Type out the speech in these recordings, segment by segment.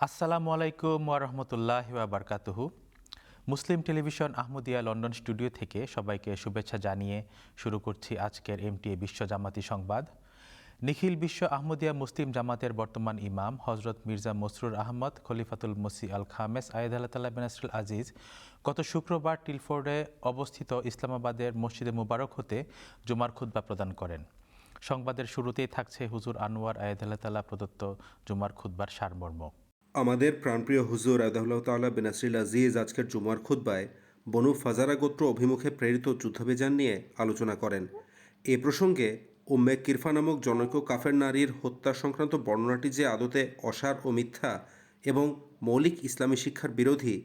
আসসালামু আলাইকুম ওরহমতুল্লাহ বারকাতুহু। Muslim television Ahmadiyya London studio থেকে সবাইকে শুভেচ্ছা জানিয়ে শুরু করছি আজকের এমটিএ বিশ্ব জামাতি সংবাদ। নিখিল বিশ্ব আহমদিয়া মুসলিম জামাতের বর্তমান ইমাম হজরত মির্জা মসরুর আহমদ, খলিফাতুল মসি আল খামেস আয়েদ আল্লাহ বেনাসরুল আজিজ গত শুক্রবার টিলফোর্ডে অবস্থিত ইসলামাবাদের মসজিদে মুবারক হতে জুমার খুদ্া প্রদান করেন। সংবাদের শুরুতেই থাকছে হুজুর আনোয়ার আয়েদ আল্লাহ প্রদত্ত জুমার খুদ্বার সারমর্ম। আমাদের প্রাণপ্রিয় হুজুর আদাহুল্লাহ তাল্লাহ বেনাসরিল আজিজ আজকের জুমার খুদ্বায় বনু ফাজারা গোত্র অভিমুখে প্রেরিত যুদ্ধবিযান নিয়ে আলোচনা করেন এ প্রসঙ্গে উম্মে কিরফা নামক জনৈক কাফের নারীর হত্যা সংক্রান্ত বর্ণনাটি যে আদতে অসার ও মিথ্যা এবং মৌলিক ইসলামী শিক্ষার বিরোধী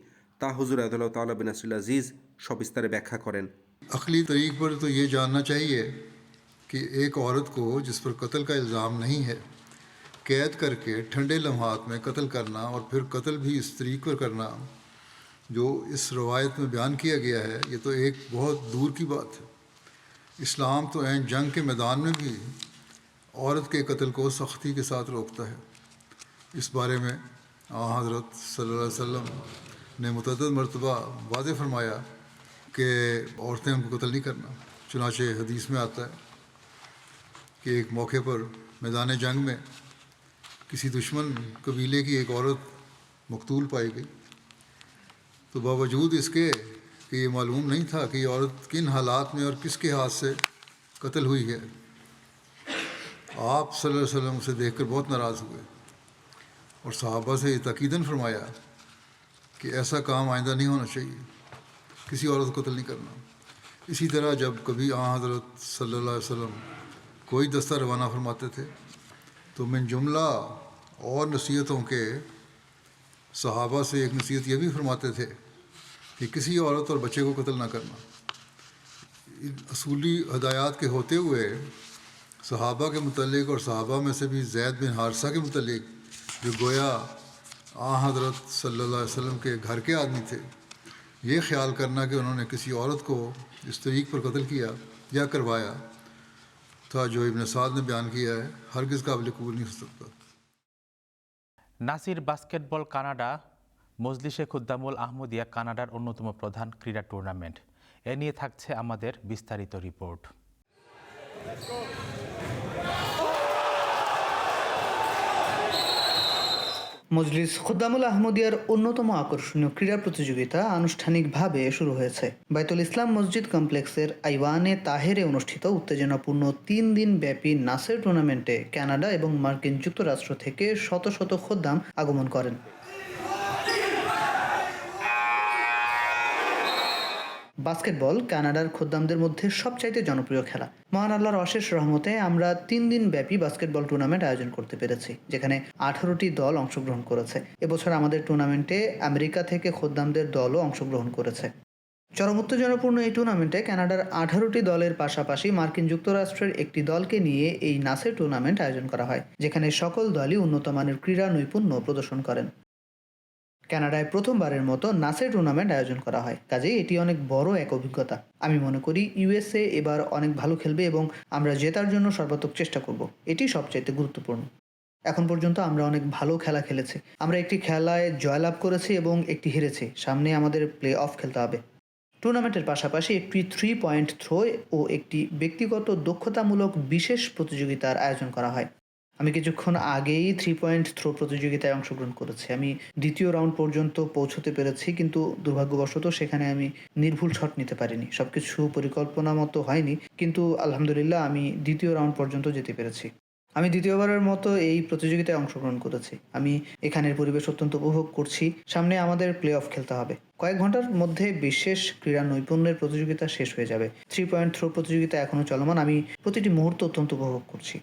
তা হুজুর আদাল্লাহ তাল্লাহ বেনাসরিল আজিজ সবিস্তারে ব্যাখ্যা করেন अखली तरीक पर तो ये जानना चाहिए कि एक औरत को जिस पर कत्ल का इल्ज़ाम नहीं है قید کر کے ٹھنڈے لمحات میں قتل کرنا اور پھر قتل بھی اس طریقے پر کرنا جو اس روایت میں بیان کیا گیا ہے، یہ تو ایک بہت دور کی بات ہے۔ اسلام تو عین جنگ کے میدان میں بھی عورت کے قتل کو سختی کے ساتھ روکتا ہے۔ اس بارے میں آ، حضرت صلی اللہ علیہ وسلم نے متعدد مرتبہ واضح فرمایا کہ عورتیں ان کو قتل نہیں کرنا۔ چنانچہ حدیث میں آتا ہے کہ ایک موقع پر میدان جنگ میں کسی دشمن قبیلے کی ایک عورت مقتول پائی گئی۔ تو باوجود اس کے کہ یہ معلوم نہیں تھا کہ یہ عورت کن حالات میں اور کس کے ہاتھ سے قتل ہوئی ہے، آپ صلی اللہ علیہ وسلم اسے دیکھ کر بہت ناراض ہوئے اور صحابہ سے یہ تقیداً فرمایا کہ ایسا کام آئندہ نہیں ہونا چاہیے، کسی عورت کو قتل نہیں کرنا۔ اسی طرح جب کبھی آ حضرت صلی اللہ علیہ وسلم کوئی دستہ روانہ فرماتے تھے تو من جملہ اور نصیحتوں کے صحابہ سے ایک نصیحت یہ بھی فرماتے تھے کہ کسی عورت اور بچے کو قتل نہ کرنا۔ اصولی ہدایات کے ہوتے ہوئے صحابہ کے متعلق اور صحابہ میں سے بھی زید بن حارثہ کے متعلق جو گویا آ حضرت صلی اللہ علیہ وسلم کے گھر کے آدمی تھے، یہ خیال کرنا کہ انہوں نے کسی عورت کو اس طریق پر قتل کیا یا کروایا۔ নাসির বাস্কেটবল কানাডা মজলিশে খুদ্দামুল আহমদিয়া কানাডার অন্যতম প্রধান ক্রীড়া টুর্নামেন্ট। এ নিয়ে থাকছে আমাদের বিস্তারিত রিপোর্ট। মজলিস খুদ্দামুল আহমদিয়ার অন্যতম আকর্ষণীয় ক্রীড়া প্রতিযোগিতা আনুষ্ঠানিকভাবে শুরু হয়েছে। বাইতুল ইসলাম মসজিদ কমপ্লেক্সের আইওয়ানে তাহেরে অনুষ্ঠিত উত্তেজনাপূর্ণ তিন দিন ব্যাপী নাসের টুর্নামেন্টে কানাডা এবং মার্কিন যুক্তরাষ্ট্র থেকে শত শত খোদ্দাম আগমন করেন। বাস্কেটবল কানাডার খোদ্দামদের মধ্যে সবচাইতে জনপ্রিয় খেলা। মহান আল্লাহর অশেষ রহমতে আমরা তিন দিন ব্যাপী বাস্কেটবল টুর্নামেন্ট আয়োজন করতে পেরেছি, যেখানে আঠারোটি দল অংশগ্রহণ করেছে। এবছর আমাদের টুর্নামেন্টে আমেরিকা থেকে খোদ্দামদের দলও অংশগ্রহণ করেছে। চরম উত্তেজনাপূর্ণ এই টুর্নামেন্টে কানাডার আঠারোটি দলের পাশাপাশি মার্কিন যুক্তরাষ্ট্রের একটি দলকে নিয়ে এই নাসের টুর্নামেন্ট আয়োজন করা হয়, যেখানে সকল দলই উন্নত মানের ক্রীড়া নৈপুণ্য প্রদর্শন করেন। কানাডায় প্রথমবারের মতো নাসের টুর্নামেন্ট আয়োজন করা হয়। কাজেই এটি অনেক বড় এক অভিজ্ঞতা। আমি মনে করি ইউএসএ এবার অনেক ভালো খেলবে এবং আমরা জেতার জন্য সর্বাত্মক চেষ্টা করব। এটি সবচাইতে গুরুত্বপূর্ণ। এখন পর্যন্ত আমরা অনেক ভালো খেলা খেলেছি। আমরা একটি খেলায় জয়লাভ করেছি এবং একটি হেরেছি। সামনে আমাদের প্লে অফ খেলতে হবে। টুর্নামেন্টের পাশাপাশি একটি থ্রি পয়েন্ট থ্রো ও একটি ব্যক্তিগত দক্ষতামূলক বিশেষ প্রতিযোগিতার আয়োজন করা হয়। আমি কিছুক্ষণ আগেই থ্রি পয়েন্ট থ্রো প্রতিযোগিতায় অংশগ্রহণ করেছি। আমি দ্বিতীয় রাউন্ড পর্যন্ত পৌঁছতে পেরেছি, কিন্তু দুর্ভাগ্যবশত সেখানে আমি নির্ভুল শট নিতে পারিনি। সব কিছু পরিকল্পনা মতো হয়নি, কিন্তু আলহামদুলিল্লাহ আমি দ্বিতীয় রাউন্ড পর্যন্ত যেতে পেরেছি। আমি দ্বিতীয়বারের মতো এই প্রতিযোগিতায় অংশগ্রহণ করেছি। আমি এখানের পরিবেশ অত্যন্ত উপভোগ করছি। সামনে আমাদের প্লে অফ খেলতে হবে। কয়েক ঘণ্টার মধ্যে বিশেষ ক্রীড়া নৈপুণ্যের প্রতিযোগিতা শেষ হয়ে যাবে। থ্রি পয়েন্ট থ্রো প্রতিযোগিতা এখনও চলমান। আমি প্রতিটি মুহূর্ত অত্যন্ত উপভোগ করছি।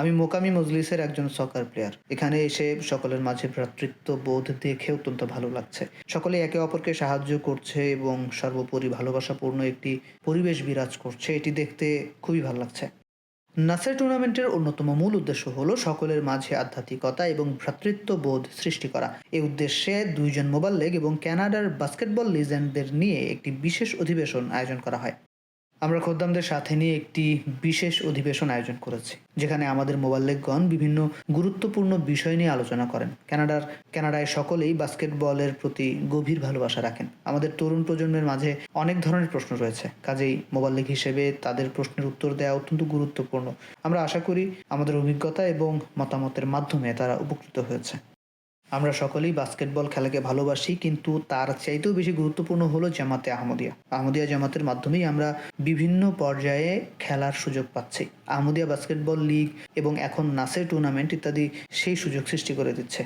আমি মোকামি মজলিসের একজন সকার প্লেয়ার এখানে এসে সকলের মাঝে ভ্রাতৃত্ব বোধ দেখে অত্যন্ত ভালো লাগছে। সকলে একে অপরকে সাহায্য করছে এবং সর্বোপরি ভালোবাসাপূর্ণ একটি পরিবেশ বিরাজ করছে। এটি দেখতে খুবই ভালো লাগছে। নাসের টুর্নামেন্টের অন্যতম মূল উদ্দেশ্য হলো সকলের মাঝে আধ্যাত্মিকতা এবং ভ্রাতৃত্ববোধ সৃষ্টি করা। এই উদ্দেশ্যে দুইজন মোবাইল লেগ এবং কানাডার বাস্কেটবল লিজেন্ডদের নিয়ে একটি বিশেষ অধিবেশন আয়োজন করা হয়। আমরা খোদ্দামদের সাথে নিয়ে একটি বিশেষ অধিবেশন আয়োজন করেছি, যেখানে আমাদের মোবাল্লেগগণ বিভিন্ন গুরুত্বপূর্ণ বিষয় নিয়ে আলোচনা করেন। কানাডার, কানাডায় সকলেই বাস্কেটবলের প্রতি গভীর ভালোবাসা রাখেন। আমাদের তরুণ প্রজন্মের মাঝে অনেক ধরনের প্রশ্ন রয়েছে। কাজেই মোবাল্লেগ হিসেবে তাদের প্রশ্নের উত্তর দেওয়া অত্যন্ত গুরুত্বপূর্ণ। আমরা আশা করি আমাদের অভিজ্ঞতা এবং মতামতের মাধ্যমে তারা উপকৃত হয়েছে। আমরা সকলেই বাস্কেটবল খেলাকে ভালোবাসি, কিন্তু তার চাইতেও বেশি গুরুত্বপূর্ণ হলো জামাতে আহমদিয়া। আহমদিয়া জামাতের মাধ্যমেই আমরা বিভিন্ন পর্যায়ে খেলার সুযোগ পাচ্ছি। আহমদিয়া বাস্কেটবল লিগ এবং এখন নাসের টুর্নামেন্ট ইত্যাদি সেই সুযোগ সৃষ্টি করে দিচ্ছে।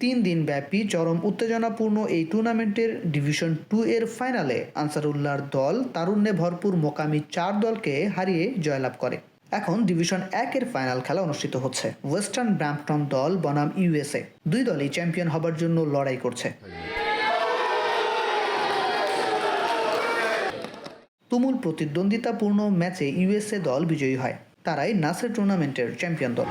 তিন দিন ব্যাপী চরম উত্তেজনাপূর্ণ এই টুর্নামেন্টের ডিভিশন টু এর ফাইনালে আনসারুল্লাহর দল তারুণ্যে ভরপুর মোকামি চার দলকে হারিয়ে জয়লাভ করে। এখন ডিভিশন একের ফাইনাল খেলা অনুষ্ঠিত হচ্ছে। ওয়েস্টার্ন ব্র্যাম্পটন দল বনাম ইউএসএ দুই দলই চ্যাম্পিয়ন হবার জন্য লড়াই করছে। তুমুল প্রতিদ্বন্দ্বিতাপূর্ণ ম্যাচে ইউএসএ দল বিজয়ী হয়। তারাই নাসের টুর্নামেন্টের চ্যাম্পিয়ন দল।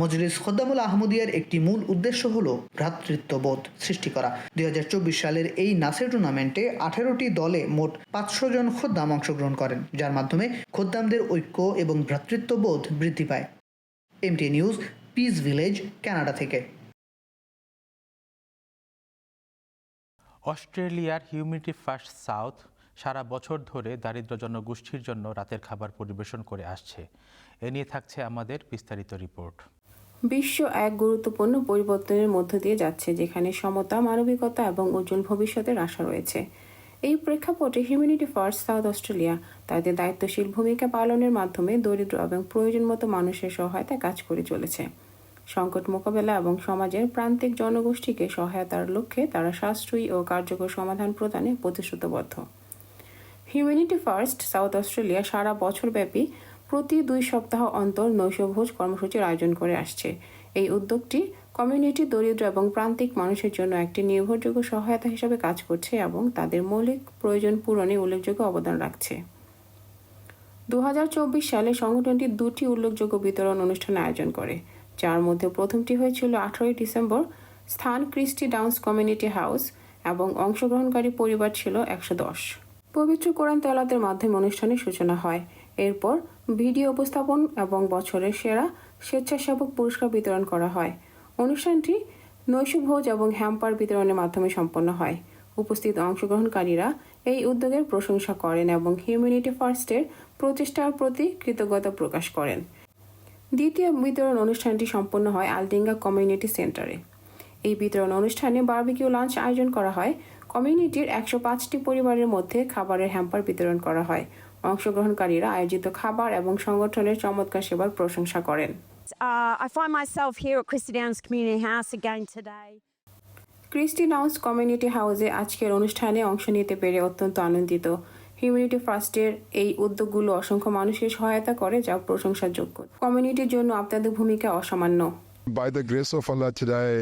মজলিস খদ্দামুল আহমদিয়ার একটি মূল উদ্দেশ্য হল ভ্রাতৃত্ববোধ সৃষ্টি করা। দুই হাজার চব্বিশ সালের এই নাসের টুর্নামেন্টে আঠেরোটি দলে মোট পাঁচশো জন খোদ্দাম অংশগ্রহণ করেন, যার মাধ্যমে খোদ্দামদের ঐক্য এবং ভ্রাতৃত্ববোধ বৃদ্ধি পায়। MT news peace village Canada থেকে। অস্ট্রেলিয়ার হিউমিনিটি ফার্স্ট সাউথ সারা বছর ধরে দারিদ্র জনগোষ্ঠীর জন্য রাতের খাবার পরিবেশন করে আসছে। এ নিয়ে থাকছে আমাদের বিস্তারিত রিপোর্ট। বিশ্ব এক গুরুত্বপূর্ণ পরিবর্তনের মধ্য দিয়ে যাচ্ছে, যেখানে সমতা, মানবিকতা এবং উজ্জ্বল ভবিষ্যতের আশা রয়েছে। এই প্রেক্ষাপটে হিউম্যানিটি ফার্স্ট সাউথ অস্ট্রেলিয়া তাদের দায়িত্বশীল ভূমিকা পালনের মাধ্যমে দরিদ্র এবং প্রয়োজন মতো মানুষের সহায়তায় কাজ করে চলেছে। সংকট মোকাবেলা এবং সমাজের প্রান্তিক জনগোষ্ঠীকে সহায়তার লক্ষ্যে তারা সাশ্রয়ী ও কার্যকর সমাধান প্রদানে প্রতিশ্রুতবদ্ধ। হিউম্যানিটি ফার্স্ট সাউথ অস্ট্রেলিয়া সারা বছরব্যাপী প্রতি দুই সপ্তাহ অন্তর নৈশভোজ কর্মসূচির আয়োজন করে আসছে। এই উদ্যোগটি কমিউনিটি, দরিদ্র এবং প্রান্তিক মানুষের জন্য একটি নির্ভরযোগ্য সহায়তা হিসেবে কাজ করছে এবং তাদের মৌলিক প্রয়োজন পূরণে উল্লেখযোগ্য অবদান রাখছে। দু হাজার চব্বিশ সালে সংগঠনটি দুটি উল্লেখযোগ্য বিতরণ অনুষ্ঠান আয়োজন করে, যার মধ্যে প্রথমটি হয়েছিল আঠারোই ডিসেম্বর স্থান ক্রিস্টি ডাউন্স কমিউনিটি হাউস এবং অংশগ্রহণকারী পরিবার ছিল একশো দশ। পবিত্র কোরআন তেলাতের মাধ্যমে অনুষ্ঠানের সূচনা হয়। এরপর ভিডিও উপস্থাপন এবং বছরের সেরা স্বেচ্ছাসেবক পুরস্কার বিতরণ করা হয়। অনুষ্ঠানটি নৈশভোজ এবং হ্যাম্পার বিতরণের মাধ্যমে সম্পন্ন হয়। উপস্থিত অংশগ্রহণকারীরা এই উদ্যোগের প্রশংসা করেন এবং হিউম্যানিটি ফার্স্টের প্রচেষ্টার প্রতি কৃতজ্ঞতা প্রকাশ করেন। দ্বিতীয় বিতরণ অনুষ্ঠানটি সম্পন্ন হয় আলডিঙ্গা কমিউনিটি সেন্টারে। এই বিতরণ অনুষ্ঠানে বার্বিকিউ লাঞ্চ আয়োজন করা হয়। কমিউনিটির একশো পাঁচটি পরিবারের মধ্যে খাবারের হ্যাম্পার বিতরণ করা হয়। অংশগ্রহণকারীরা আয়োজিত খাবার এবং সংগঠনের চমৎকার সেবার প্রশংসা করেন। I find myself here at Christy Downs Community House again today. Christie Downs community হাউসে আজকের অনুষ্ঠানে অংশ নিতে পেরে অত্যন্ত আনন্দিত। হিউম্যানিটি ফার্স্টের এই উদ্যোগগুলো অসংখ্য মানুষের সহায়তা করে যা প্রশংসার যোগ্য কমিউনিটির জন্য আপনাদের ভূমিকা অসামান্য। By the grace of Allah, today,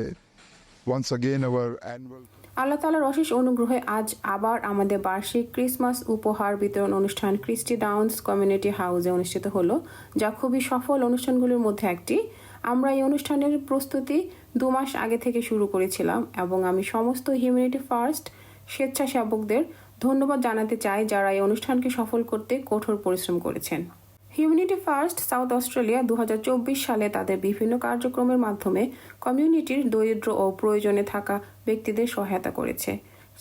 once again, our annual আল্লাহ তালার অশেষ অনুগ্রহে আজ আবার আমাদের বার্ষিক ক্রিসমাস উপহার বিতরণ অনুষ্ঠান ক্রিস্টি ডাউন্স কমিউনিটি হাউসে অনুষ্ঠিত হলো, যা খুবই সফল অনুষ্ঠানগুলির মধ্যে একটি। আমরা এই অনুষ্ঠানের প্রস্তুতি দু মাস আগে থেকে শুরু করেছিলাম এবং আমি সমস্ত হিউম্যানিটি ফার্স্ট স্বেচ্ছাসেবকদের ধন্যবাদ জানাতে চাই যারা এই অনুষ্ঠানকে সফল করতে কঠোর পরিশ্রম করেছেন। হিউম্যানিটি ফার্স্ট সাউথ অস্ট্রেলিয়া দু হাজার চব্বিশ সালে তাদের বিভিন্ন কার্যক্রমের মাধ্যমে কমিউনিটির দরিদ্র ও প্রয়োজনে থাকা ব্যক্তিদের সহায়তা করেছে।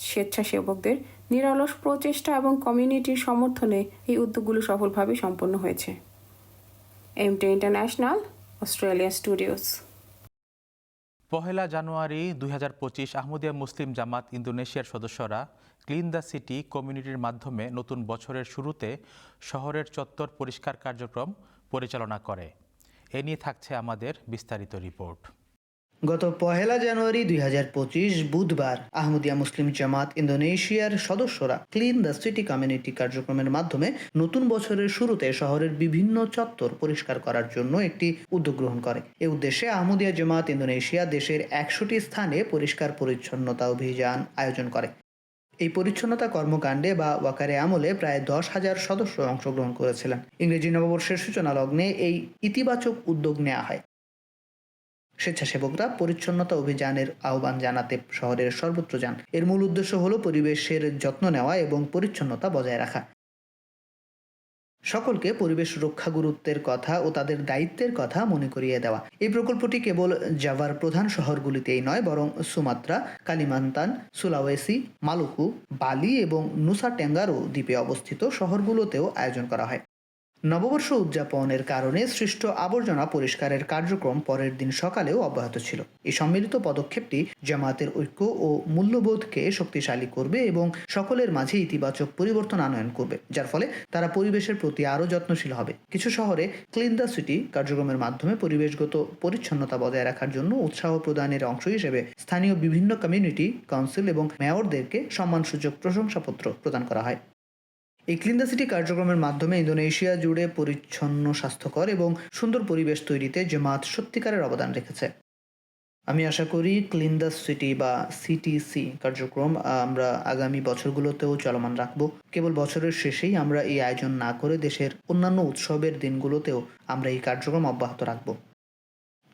স্বেচ্ছাসেবকদের নিরলস প্রচেষ্টা এবং কমিউনিটির সমর্থনে এই উদ্যোগগুলো সফলভাবে সম্পন্ন হয়েছে। এমটি ইন্টারন্যাশনাল অস্ট্রেলিয়া স্টুডিওস পহেলা জানুয়ারি দুই হাজার পঁচিশ আহমদিয়া মুসলিম জামাত ইন্দোনেশিয়ার সদস্যরা ক্লিন দ্য সিটি কমিউনিটির মাধ্যমে নতুন বছরের শুরুতে শহরের চত্বর পরিষ্কার কার্যক্রম পরিচালনা করে। এ নিয়ে থাকছে আমাদের বিস্তারিত রিপোর্ট। গত পহেলা জানুয়ারি দুই হাজার পঁচিশ বুধবার আহমদিয়া মুসলিম জামাত ইন্দোনেশিয়ার সদস্যরা ক্লিন দ্য সিটি কমিউনিটি কার্যক্রমের মাধ্যমে নতুন বছরের শুরুতে শহরের বিভিন্ন চত্বর পরিষ্কার করার জন্য একটি উদ্যোগ গ্রহণ করে। এ উদ্দেশ্যে আহমদিয়া জামাত ইন্দোনেশিয়া দেশের একশোটি স্থানে পরিষ্কার পরিচ্ছন্নতা অভিযান আয়োজন করে। এই পরিচ্ছন্নতা কর্মকাণ্ডে বা ওয়াকারে আমলে প্রায় দশ হাজার সদস্য অংশগ্রহণ করেছিলেন। ইংরেজি নববর্ষের সূচনা লগ্নে এই ইতিবাচক উদ্যোগ নেওয়া হয়। স্বেচ্ছাসেবকরা পরিচ্ছন্নতা অভিযানের আহ্বান জানাতে শহরের সর্বত্র যান। এর মূল উদ্দেশ্য হলো পরিবেশের যত্ন নেওয়া এবং পরিচ্ছন্নতা বজায় রাখা। সকলকে পরিবেশ রক্ষা গুরুত্বের কথা ও তাদের দায়িত্বের কথা মনে করিয়ে দেওয়া। এই প্রকল্পটি কেবল জাভার প্রধান শহরগুলিতেই নয়, বরং সুমাত্রা, কালিমান্তান, সুলাওয়েসি, মালুকু, বালি এবং নুসা টেঙ্গারো দ্বীপে অবস্থিত শহরগুলোতেও আয়োজন করা হয়। নববর্ষ উদযাপনের কারণে সৃষ্ট আবর্জনা পরিষ্কারের কার্যক্রম পরের দিন সকালেও অব্যাহত ছিল। এই সম্মিলিত পদক্ষেপটি জামাতের ঐক্য ও মূল্যবোধকে শক্তিশালী করবে এবং সকলের মাঝে ইতিবাচক পরিবর্তন আনয়ন করবে, যার ফলে তারা পরিবেশের প্রতি আরও যত্নশীল হবে। কিছু শহরে ক্লিন দ্য সিটি কার্যক্রমের মাধ্যমে পরিবেশগত পরিচ্ছন্নতা বজায় রাখার জন্য উৎসাহ প্রদানের অংশ হিসেবে স্থানীয় বিভিন্ন কমিউনিটি কাউন্সিল এবং মেয়রদেরকে সম্মানসূচক প্রশংসাপত্র প্রদান করা হয়। এই ক্লিন দ্য সিটি কার্যক্রমের মাধ্যমে ইন্দোনেশিয়া জুড়ে পরিচ্ছন্ন, স্বাস্থ্যকর এবং সুন্দর পরিবেশ তৈরিতে জামাত সত্যিকারের অবদান রেখেছে। আমি আশা করি ক্লিন দ্য সিটি বা সিটিসি কার্যক্রম আমরা আগামী বছরগুলোতেও চলমান রাখব। কেবল বছরের শেষেই আমরা এই আয়োজন না করে দেশের অন্যান্য উৎসবের দিনগুলোতেও আমরা এই কার্যক্রম অব্যাহত রাখব।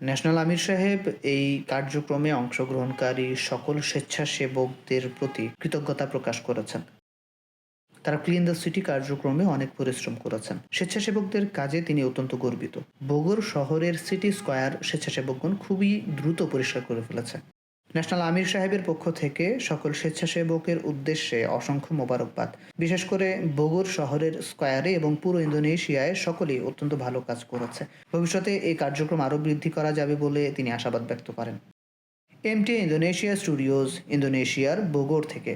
ন্যাশনাল আমির সাহেব এই কার্যক্রমে অংশগ্রহণকারী সকল স্বেচ্ছাসেবকদের প্রতি কৃতজ্ঞতা প্রকাশ করেছেন। তারা ক্লিন দ্য সিটি কার্যক্রমে অনেক পরিশ্রম করেছেন। স্বেচ্ছাসেবকদের কাজে তিনি অত্যন্ত গর্বিত। বগুর শহরের সিটি স্কয়ার স্বেচ্ছাসেবকগণ খুবই দ্রুত পরিষ্কার করে ফেলেছে ন্যাশনাল আমির সাহেবের পক্ষ থেকে সকল স্বেচ্ছাসেবকের উদ্দেশ্যে অসংখ্য মোবারকবাদ। বিশেষ করে বগুর শহরের স্কয়ারে এবং পুরো ইন্দোনেশিয়ায় সকলেই অত্যন্ত ভালো কাজ করেছে। ভবিষ্যতে এই কার্যক্রম আরও বৃদ্ধি করা যাবে বলে তিনি আশাবাদ ব্যক্ত করেন। এমটি ইন্দোনেশিয়া স্টুডিওজ ইন্দোনেশিয়ার বগুর থেকে।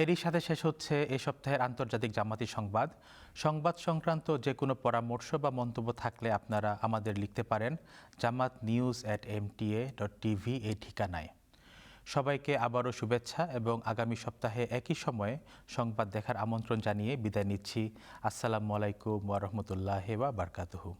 এরই সাথে শেষ হচ্ছে এ সপ্তাহের আন্তর্জাতিক জামাতি সংবাদ। সংবাদ সংক্রান্ত যে কোনো পরামর্শ বা মন্তব্য থাকলে আপনারা আমাদের লিখতে পারেন Jamaat news at MTA dot TV এই ঠিকানায়। সবাইকে আবারও শুভেচ্ছা এবং আগামী সপ্তাহে একই সময়ে সংবাদ দেখার আমন্ত্রণ জানিয়ে বিদায় নিচ্ছি। আসসালামু আলাইকুম ওয়া রাহমাতুল্লাহি ওয়া বারকাতুহু।